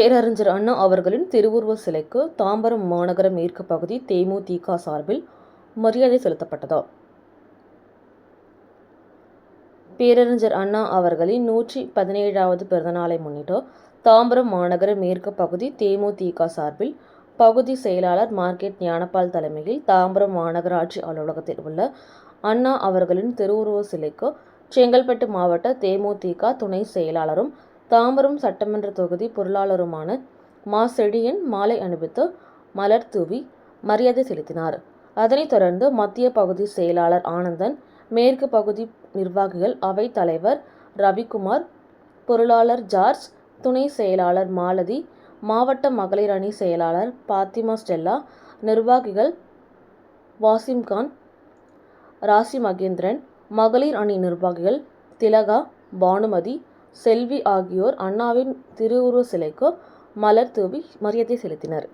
பேரறிஞர் அண்ணா அவர்களின் திருவுருவ சிலைக்கு தாம்பரம் மாநகர மேற்கு பகுதி தேமுதிக சார்பில் மரியாதை செலுத்தப்பட்டது. பேரறிஞர் அண்ணா அவர்களின் நூற்றி பதினேழாவது பிறந்தநாளை முன்னிட்டு தாம்பரம் மாநகர மேற்கு பகுதி தேமுதிக சார்பில் பகுதி செயலாளர் மார்க்கெட் ஞானபால் தலைமையில் தாம்பரம் மாநகராட்சி அலுவலகத்தில் உள்ள அண்ணா அவர்களின் திருவுருவ சிலைக்கு செங்கல்பட்டு மாவட்ட தேமுதிக துணை செயலாளரும் தாம்பரம் சட்டமன்ற தொகுதி பொருளாளருமான மா. செழியன் மாலை அணிவித்து மலர் தூவி மரியாதை செலுத்தினார். அதனைத் தொடர்ந்து மத்திய பகுதி செயலாளர் ஆனந்தன், மேற்கு பகுதி நிர்வாகிகள், அவைத் தலைவர் ரவிக்குமார், பொருளாளர் ஜார்ஜ், துணை செயலாளர் மாலதி, மாவட்ட மகளிர் அணி செயலாளர் பாத்திமா ஸ்டெல்லா, நிர்வாகிகள் வாசிம்கான், ராசி மகேந்திரன் மகளிர் அணி நிர்வாகிகள் திலகா, பானுமதி, செல்வி ஆகியோர் அண்ணாவின் திருவுருவ சிலைக்கு மலர் தூவி மரியாதை செலுத்தினர்.